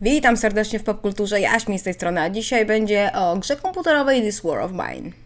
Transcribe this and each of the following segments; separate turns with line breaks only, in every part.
Witam serdecznie w popkulturze, Jaśmi z tej strony, a dzisiaj będzie o grze komputerowej This War of Mine.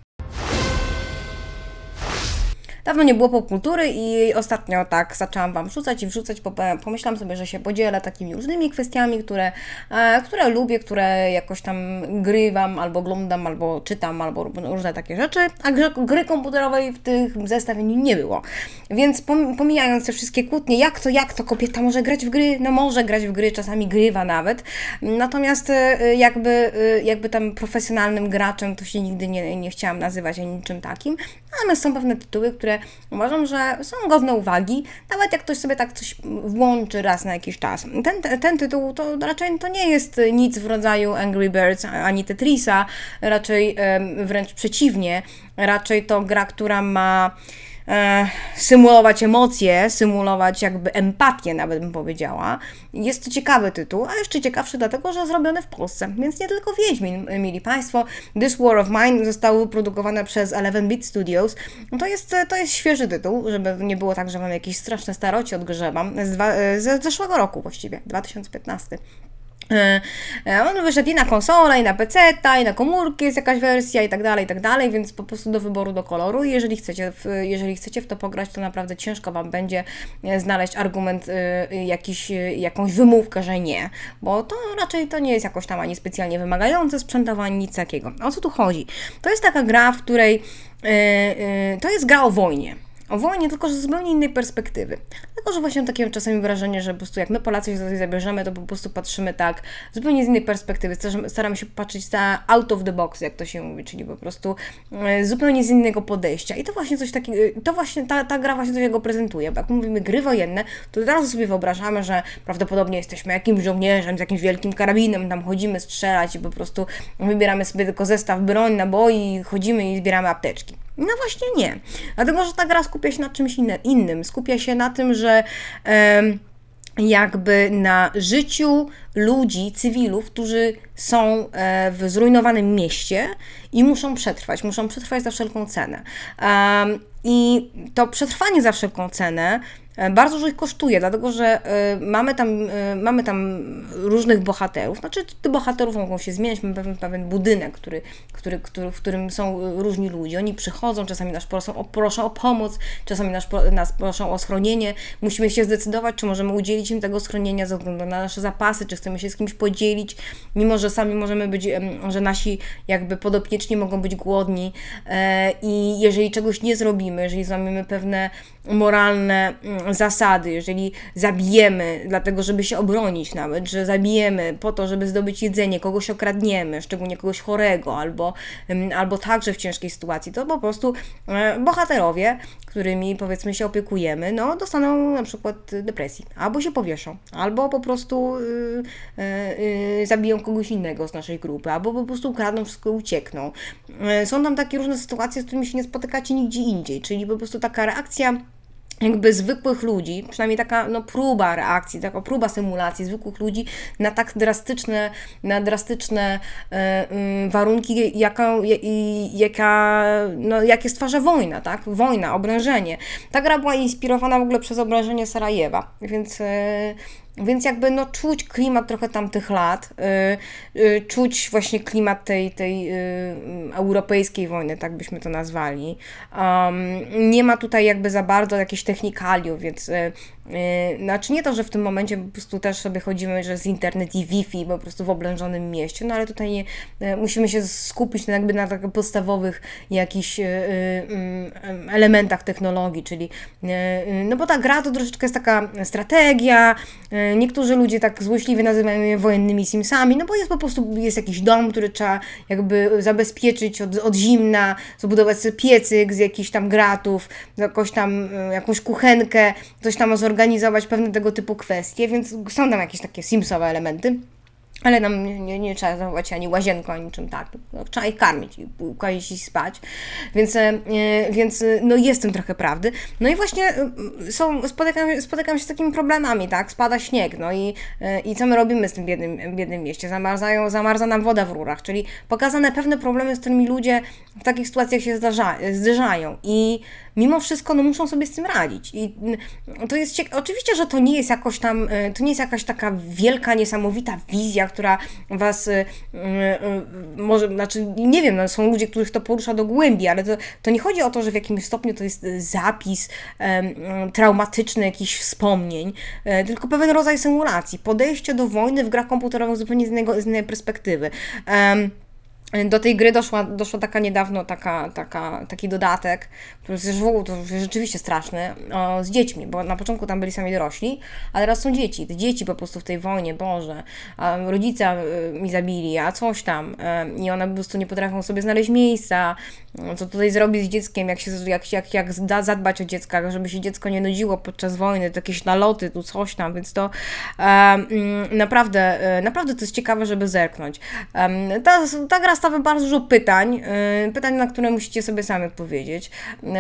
Dawno nie było popkultury i ostatnio tak zaczęłam Wam wrzucać i wrzucać, bo pomyślałam sobie, że się podzielę takimi różnymi kwestiami, które, e, które lubię, które jakoś tam grywam, albo oglądam, albo czytam, albo różne takie rzeczy, a gry, komputerowej w tych zestawieniu nie było. Więc pomijając te wszystkie kłótnie, jak to, jak to kobieta może grać w gry? No może grać w gry, czasami grywa nawet. Natomiast e, jakby, e, jakby tam profesjonalnym graczem to się nigdy nie, nie chciałam nazywać ani niczym takim. Natomiast są pewne tytuły, które uważam, że są godne uwagi, nawet jak ktoś sobie tak coś włączy raz na jakiś czas. Ten, ten tytuł to raczej to nie jest nic w rodzaju Angry Birds ani Tetrisa, raczej wręcz przeciwnie, raczej to gra, która ma symulować emocje, symulować jakby empatię, nawet bym powiedziała. Jest to ciekawy tytuł, a jeszcze ciekawszy dlatego, że zrobiony w Polsce. Więc nie tylko Wiedźmin, mili Państwo. This War of Mine zostało wyprodukowane przez 11-Bit Studios. To jest, to jest świeży tytuł, żeby nie było tak, że mam jakieś straszne starocie odgrzebam. Z, dwa, z zeszłego roku właściwie, 2015. E, e, on wyszedł i na konsolę, i na PC, i na komórki jest jakaś wersja i tak dalej, i tak dalej, więc po prostu do wyboru, do koloru. Jeżeli chcecie, w, jeżeli chcecie w to pograć, to naprawdę ciężko Wam będzie e, znaleźć argument, jakiś, jakąś wymówkę, że nie, bo to raczej to nie jest jakoś tam ani specjalnie wymagające sprzętowo, ani nic takiego. O co tu chodzi? To jest taka gra, w której to jest gra o wojnie o wojnie, tylko że z zupełnie innej perspektywy. Tylko, że właśnie takie czasami wrażenie, że po prostu jak my Polacy się tutaj zabierzemy, to po prostu patrzymy tak zupełnie z innej perspektywy. Staramy się patrzeć na out of the box, jak to się mówi, czyli po prostu e, zupełnie z innego podejścia. I to właśnie coś takiego, to właśnie ta, ta gra właśnie coś takiego prezentuje. Bo jak mówimy gry wojenne, to od sobie wyobrażamy, że prawdopodobnie jesteśmy jakimś żołnierzem z jakimś wielkim karabinem, tam chodzimy strzelać i po prostu wybieramy sobie tylko zestaw broń, naboi, chodzimy i zbieramy apteczki. No właśnie nie. Dlatego, że ta gra skupia się na czymś innym. Skupia się na tym, że jakby na życiu ludzi, cywilów, którzy są e, w zrujnowanym mieście i muszą przetrwać, muszą przetrwać za wszelką cenę. I to przetrwanie za wszelką cenę E, bardzo dużo ich kosztuje, dlatego że y, mamy, tam, mamy tam różnych bohaterów. Znaczy, tych bohaterów mogą się zmieniać, mamy pewien, pewien budynek, który, który, który, w którym są różni ludzie. Oni przychodzą, czasami nas proszą o, proszą o pomoc, czasami nas, nas proszą o schronienie. Musimy się zdecydować, czy możemy udzielić im tego schronienia ze względu na nasze zapasy, czy chcemy się z kimś podzielić, mimo że sami możemy być, że nasi jakby podopieczni mogą być głodni e, i jeżeli czegoś nie zrobimy, jeżeli złamiemy pewne moralne mm, zasady, jeżeli zabijemy, dlatego żeby się obronić nawet, że zabijemy po to, żeby zdobyć jedzenie, kogoś okradniemy, szczególnie kogoś chorego, albo, albo także w ciężkiej sytuacji, to po prostu e, bohaterowie, którymi powiedzmy się opiekujemy, no dostaną na przykład depresji, albo się powieszą, albo po prostu yy, zabiją kogoś innego z naszej grupy, albo po prostu ukradną wszystko uciekną. Yy, są tam takie różne sytuacje, z którymi się nie spotykacie nigdzie indziej, czyli po prostu taka reakcja jakby zwykłych ludzi, przynajmniej taka no, próba reakcji, taka próba symulacji zwykłych ludzi na tak drastyczne, na drastyczne e, warunki, jaka, jaka, no, jakie stwarza wojna, tak? Wojna, obrężenie. Ta gra była inspirowana w ogóle przez obrężenie Sarajewa, więc e, więc jakby no czuć klimat trochę tamtych lat, yy, yy, czuć właśnie klimat tej, tej yy, europejskiej wojny, tak byśmy to nazwali. Um, nie ma tutaj jakby za bardzo jakichś technikaliów, więc y, Yy, znaczy nie to, że w tym momencie po prostu też sobie chodzimy, że z internet i Wi-Fi po prostu w oblężonym mieście, no ale tutaj nie, yy, musimy się skupić na, jakby na takich podstawowych jakichś yy, elementach technologii, czyli no bo ta gra to troszeczkę jest taka strategia, niektórzy ludzie tak złośliwie nazywają je wojennymi simsami, no bo jest po prostu jest jakiś dom, który trzeba jakby zabezpieczyć od, od zimna, zbudować sobie piecyk z jakichś tam gratów, jakoś tam jakąś kuchenkę, coś tam zorganizować, organizować pewne tego typu kwestie, więc są tam jakieś takie simsowe elementy. Ale nam nie, nie, nie trzeba zachować ani łazienką, ani czym tak. No, trzeba ich karmić i kłaść i spać. Więc, e, więc no jest tym trochę prawdy. No i właśnie e, są, spotykam, spotykam się z takimi problemami, tak? Spada śnieg, no i, e, i co my robimy z tym biednym, biednym mieście? Zamarzają, zamarza nam woda w rurach, czyli pokazane pewne problemy, z którymi ludzie w takich sytuacjach się zdarza, zderzają. I mimo wszystko no, muszą sobie z tym radzić. I to jest oczywiście, że to nie jest jakoś tam, e, to nie jest jakaś taka wielka, niesamowita wizja, która was y, y, może, znaczy nie wiem, no, są ludzie, których to porusza do głębi, ale to, to nie chodzi o to, że w jakimś stopniu to jest zapis traumatyczny jakichś wspomnień, e, tylko pewien rodzaj symulacji, podejście do wojny w grach komputerowych zupełnie z innej perspektywy. Do tej gry doszła, doszła taka niedawno taka, taka, taki dodatek, który jest w ogóle to rzeczywiście straszny, o, z dziećmi, bo na początku tam byli sami dorośli, a teraz są dzieci. Te dzieci po prostu w tej wojnie, Boże, rodzica y, mi zabili, a coś tam. Y, I one po prostu nie potrafią sobie znaleźć miejsca, co tutaj zrobić z dzieckiem, jak, się, jak, jak, jak zadbać o dziecka, żeby się dziecko nie nudziło podczas wojny, to jakieś naloty, tu coś tam, więc to um, naprawdę, e, naprawdę to jest ciekawe, żeby zerknąć. Um, ta, ta gra stawia bardzo dużo pytań, y, pytań, na które musicie sobie sami odpowiedzieć.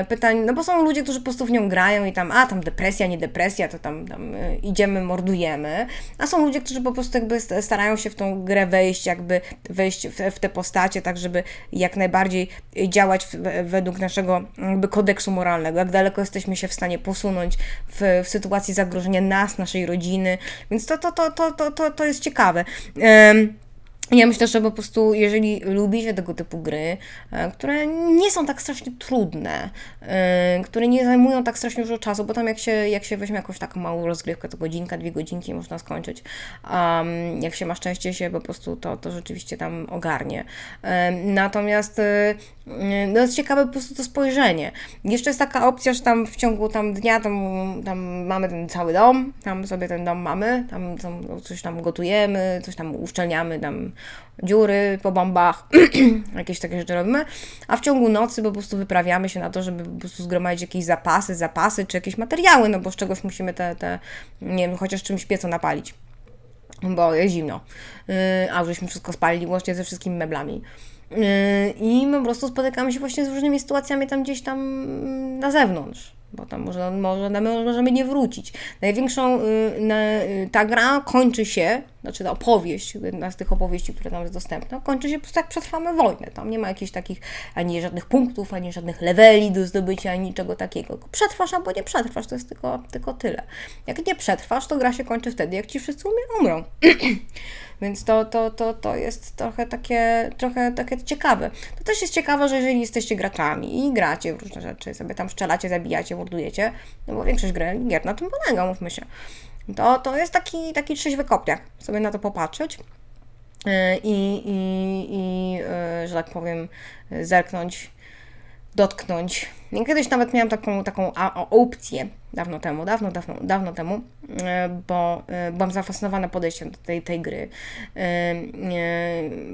Pytań, no bo są ludzie, którzy po prostu w nią grają i tam, a tam depresja, nie depresja, to tam, tam y, idziemy, mordujemy, a są ludzie, którzy po prostu jakby starają się w tą grę wejść, jakby wejść w, te postacie, tak żeby jak najbardziej działać według naszego jakby kodeksu moralnego, jak daleko jesteśmy się w stanie posunąć w, w sytuacji zagrożenia nas, naszej rodziny, więc to, to, to, to, to, to, to jest ciekawe. Um, ja myślę, że po prostu, jeżeli lubicie tego typu gry, e, które nie są tak strasznie trudne, e, które nie zajmują tak strasznie dużo czasu, bo tam jak się, jak się weźmie jakąś taką małą rozgrywkę, to godzinka, dwie godzinki można skończyć. Um, jak się ma szczęście się po prostu, to, to rzeczywiście tam ogarnie. Um, natomiast no jest ciekawe po prostu to spojrzenie. Jeszcze jest taka opcja, że tam w ciągu tam dnia tam, tam mamy ten cały dom, tam sobie ten dom mamy, tam coś tam gotujemy, coś tam uszczelniamy, tam dziury po bombach, jakieś takie rzeczy robimy, a w ciągu nocy po prostu wyprawiamy się na to, żeby po prostu zgromadzić jakieś zapasy, zapasy, czy jakieś materiały, no bo z czegoś musimy te, te nie wiem, chociaż czymś pieco napalić, bo jest zimno, yy, a żeśmy wszystko spalili łącznie ze wszystkimi meblami. Yy, I my po prostu spotykamy się właśnie z różnymi sytuacjami tam gdzieś tam na zewnątrz bo tam może, może, możemy nie wrócić. Największą, y, ta gra kończy się, znaczy ta opowieść, jedna z tych opowieści, które tam jest dostępna, kończy się po prostu jak przetrwamy wojnę. Tam nie ma jakichś takich, ani żadnych punktów, ani żadnych leveli do zdobycia, ani niczego takiego. Przetrwasz albo nie przetrwasz, to jest tylko, tylko tyle. Jak nie przetrwasz, to gra się kończy wtedy, jak ci wszyscy umrą. Więc to, to, to, to jest trochę takie, trochę takie ciekawe. To też jest ciekawe, że jeżeli jesteście graczami i gracie w różne rzeczy, sobie tam szczelacie, zabijacie, mordujecie, no bo większość gier na tym polega, mówmy się. To, to jest taki, taki trzeźwy kopniak, sobie na to popatrzeć e, i, i, i e, że tak powiem, zerknąć, dotknąć. Kiedyś nawet miałam taką, taką opcję, dawno temu, dawno, dawno, dawno temu, e, bo e, byłam zafascynowana podejściem do tej, tej gry. E,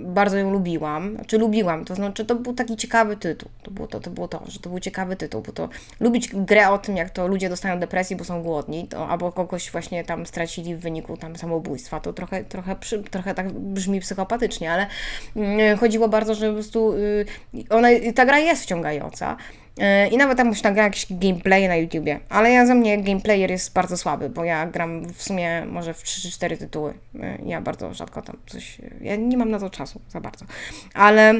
bardzo ją lubiłam, czy lubiłam, to znaczy to był taki ciekawy tytuł, to było to, to było to, że to był ciekawy tytuł, bo to lubić grę o tym, jak to ludzie dostają depresji, bo są głodni, to, albo kogoś właśnie tam stracili w wyniku tam samobójstwa, to trochę, trochę, trochę tak brzmi psychopatycznie, ale mm, chodziło bardzo, że po prostu y, ona, ta gra jest wciągająca, I nawet tam można grać jakieś gameplay na YouTubie, ale ja za mnie gameplayer jest bardzo słaby, bo ja gram w sumie może w 3 4 tytuły. E, ja bardzo rzadko tam coś. Ja nie mam na to czasu za bardzo. Ale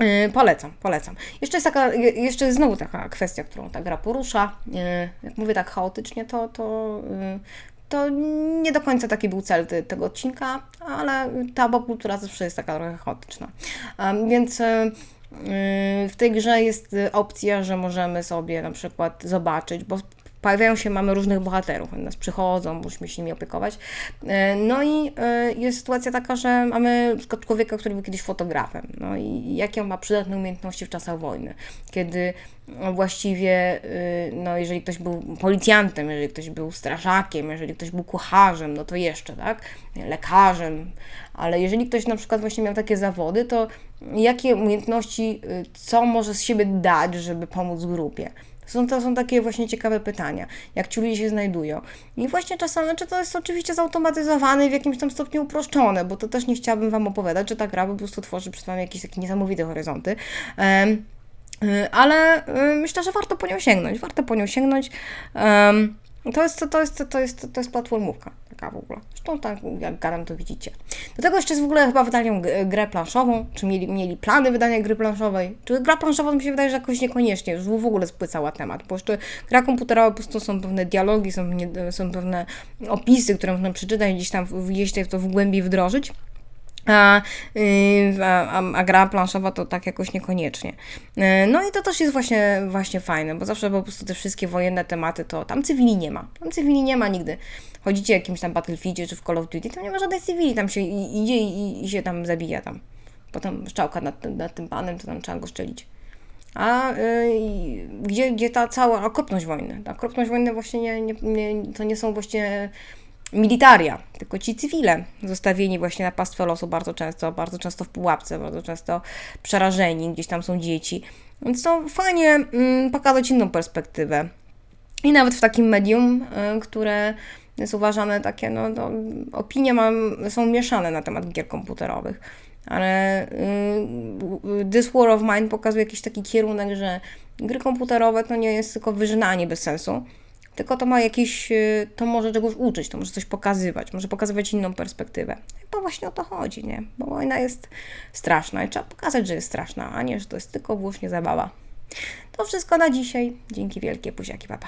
Yy, polecam, polecam. Jeszcze jest taka, jeszcze znowu taka kwestia, którą ta gra porusza. Yy, jak mówię tak chaotycznie, to, to, yy, to nie do końca taki był cel tego odcinka, ale ta kultura zawsze jest taka trochę chaotyczna. więc Yy, w tej grze jest opcja, że możemy sobie na przykład zobaczyć, bo pojawiają się, mamy różnych bohaterów, oni nas przychodzą, musimy się nimi opiekować. Yy, no i yy, jest sytuacja taka, że mamy człowieka, który był kiedyś fotografem, no i jakie on ma przydatne umiejętności w czasach wojny, kiedy właściwie, no jeżeli ktoś był policjantem, jeżeli ktoś był strażakiem, jeżeli ktoś był kucharzem, no to jeszcze, tak, lekarzem, ale jeżeli ktoś na przykład właśnie miał takie zawody, to jakie umiejętności, co może z siebie dać, żeby pomóc grupie. Są, to są takie właśnie ciekawe pytania, jak ci ludzie się znajdują. I właśnie czasami, znaczy to jest oczywiście zautomatyzowane i w jakimś tam stopniu uproszczone, bo to też nie chciałabym Wam opowiadać, że ta gra po prostu tworzy przed Wami jakieś takie niesamowite horyzonty. Y, ale y, myślę, że warto po nią sięgnąć, warto po nią sięgnąć. Em, to jest, to, jest, to, jest, to jest platformówka taka w ogóle. Zresztą tak, jak gadam, to widzicie. Do tego jeszcze jest w ogóle chyba wydali g- grę planszową, czy mieli, mieli plany wydania gry planszowej. Czy gra planszowa mi się wydaje, że jakoś niekoniecznie, już w ogóle spłycała temat, bo jeszcze gra komputerowa po prostu są pewne dialogi, są, pewne- są pewne opisy, które można przeczytać gdzieś tam gdzieś to w głębi wdrożyć. A, yy, a, a, a gra planszowa to tak jakoś niekoniecznie. Yy, No i to też jest właśnie, właśnie fajne, bo zawsze po prostu te wszystkie wojenne tematy to tam cywili nie ma. Tam cywili nie ma nigdy. Chodzicie jakimś tam Battlefieldzie czy w Call of Duty, tam nie ma żadnej cywili, tam się idzie i, i się tam zabija tam. Potem szczałka nad, nad tym panem, to tam trzeba go szczelić. A yy, gdzie, gdzie ta cała okropność wojny? Ta okropność wojny właśnie nie, nie, nie, to nie są właśnie militaria, tylko ci cywile zostawieni właśnie na pastwę losu bardzo często, bardzo często w pułapce, bardzo często przerażeni, gdzieś tam są dzieci. Więc to fajnie mm, pokazać inną perspektywę. I nawet w takim medium, y, które jest uważane takie, no, no opinie mam, są mieszane na temat gier komputerowych. Ale y, y, This War of Mine pokazuje jakiś taki kierunek, że gry komputerowe to nie jest tylko wyżynanie bez sensu, tylko to ma jakieś, y, to może czegoś uczyć, to może coś pokazywać, może pokazywać inną perspektywę. To właśnie o to chodzi, nie? Bo wojna jest straszna i trzeba pokazać, że jest straszna, a nie, że to jest tylko wyłącznie zabawa. To wszystko na dzisiaj. Dzięki wielkie, buziaki, papa.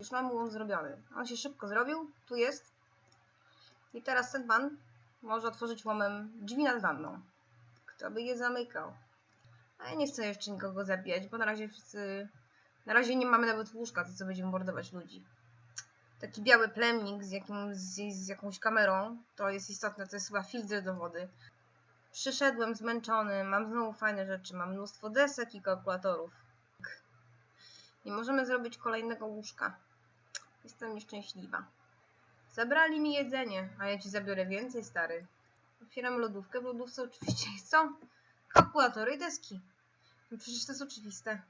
Już mam łom zrobiony. On się szybko zrobił, tu jest. I teraz ten pan może otworzyć łomem drzwi nad wanną. Kto by je zamykał? A ja nie chcę jeszcze nikogo zabijać, bo na razie wszyscy... Na razie nie mamy nawet łóżka, to co będziemy mordować ludzi. Taki biały plemnik z, jakim, z, z jakąś kamerą, to jest istotne, to jest chyba filtr do wody. Przyszedłem zmęczony, mam znowu fajne rzeczy, mam mnóstwo desek i kalkulatorów. Nie możemy zrobić kolejnego łóżka. Jestem nieszczęśliwa. Zabrali mi jedzenie, a ja ci zabiorę więcej, stary. Otwieram lodówkę. W lodówce oczywiście są kalkulatory i deski. No przecież to jest oczywiste.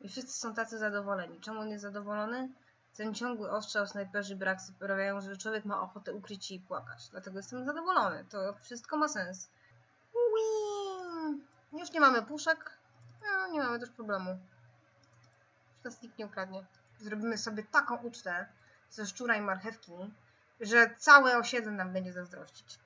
I wszyscy są tacy zadowoleni. Czemu on jest zadowolony? Ten ciągły ostrzał snajperzy brak sprawiają, że człowiek ma ochotę ukryć się i płakać. Dlatego jestem zadowolony. To wszystko ma sens. Już nie mamy puszek. No, nie mamy też problemu. Już nas nikt nie ukradnie. Zrobimy sobie taką ucztę ze szczura i marchewki, że całe osiedle nam będzie zazdrościć.